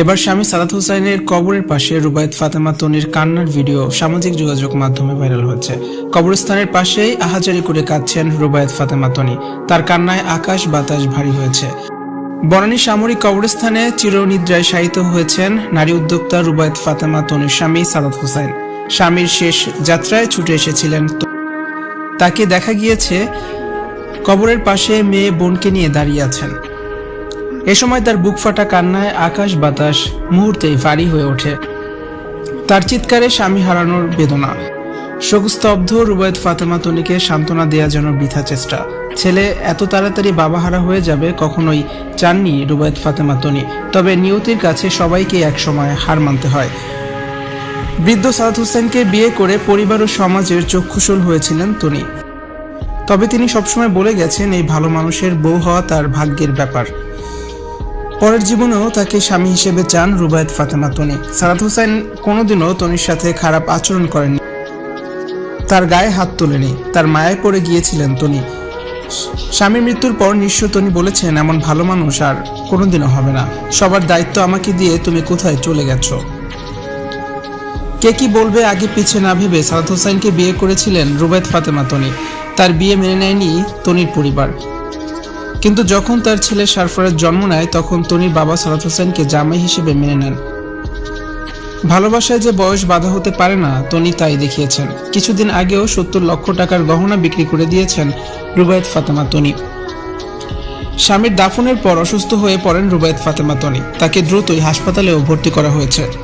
এবার স্বামী সাদাত হুসাইনের কবরের পাশে রুবায়ত ফাতেমা তনির কান্নার ভিডিও সামাজিক যোগাযোগ মাধ্যমে ভাইরাল হচ্ছে কবরস্থানের পাশেই আহাজারি করে কাঁদছেন রুবায়ত ফাতেমা তনি। তার কান্নায় আকাশ বাতাস ভারী হয়েছে। বনানী সামরিক কবরস্থানে চিরনিদ্রায় শায়িত হয়েছেন নারী উদ্যোক্তা রুবায়ত ফাতেমা তনির স্বামী সালাত হুসাইন। স্বামীর শেষ যাত্রায় ছুটে এসেছিলেন তাকে দেখা গিয়েছে কবরের পাশে মেয়ে বোনকে নিয়ে দাঁড়িয়ে আছেন। এ সময় তার বুক ফাটা কান্নায় আকাশ বাতাস মুহূর্তেই ভারী হয়ে ওঠে। তার চিৎকারে স্বামী হারানোর বেদনা। শোকস্তব্ধ রুবায়ত ফাতেমা তনিকে সান্ত্বনা দেওয়া যেন বৃথা চেষ্টা। ছেলে এত তাড়াতাড়ি বাবাহারা হয়ে যাবে কখনোই চাননি রুবায়ত ফাতেমা তনি। তবে নিয়তির কাছে সবাইকে একসময় হার মানতে হয়। বৃদ্ধ সাদ হোসেনকে বিয়ে করে পরিবার ও সমাজের চক্ষুশূল হয়েছিলেন তনি। তবে তিনি সবসময় বলে গেছেন, এই ভালো মানুষের বউ হওয়া তার ভাগ্যের ব্যাপার। পরের জীবনেও তাকে স্বামী হিসেবে চান রুবায়ত ফাতেমা তনি। সারাত হোসেন কোনোদিনও তনির সাথে খারাপ আচরণ করেননি। তার গায়ে হাত তোলেনি, তার মায়ায় পড়ে গিয়েছিলেন তনি। স্বামীর মৃত্যুর পর নিঃস্ব তনি বলেছেন, এমন ভালো মানুষ আর কোনোদিনও হবে না। সবার দায়িত্ব আমাকে দিয়ে তুমি কোথায় চলে গেছো? কে কি বলবে আগে পিছে না ভেবে সারাত হোসেনকে বিয়ে করেছিলেন রুবায়ত ফাতেমা তনি। তার বিয়ে মেনে নেয়নি তনির পরিবার। কিন্তু যখন তার ছেলে সারফরাজ জন্ম নেয়, তখন তনির বাবা সারাত হোসেনকে জামাই হিসেবে মেনে নেন। ভালোবাসায় যে বয়স বাধা হতে পারে না, তনি তাই দেখিয়েছেন। কিছুদিন আগেও সত্তর লক্ষ টাকার গহনা বিক্রি করে দিয়েছেন রুবায়ত ফাতেমা তনি। স্বামীর দাফনের পর অসুস্থ হয়ে পড়েন রুবায়ত ফাতেমা তনি। তাকে দ্রুতই হাসপাতালেও ভর্তি করা হয়েছে।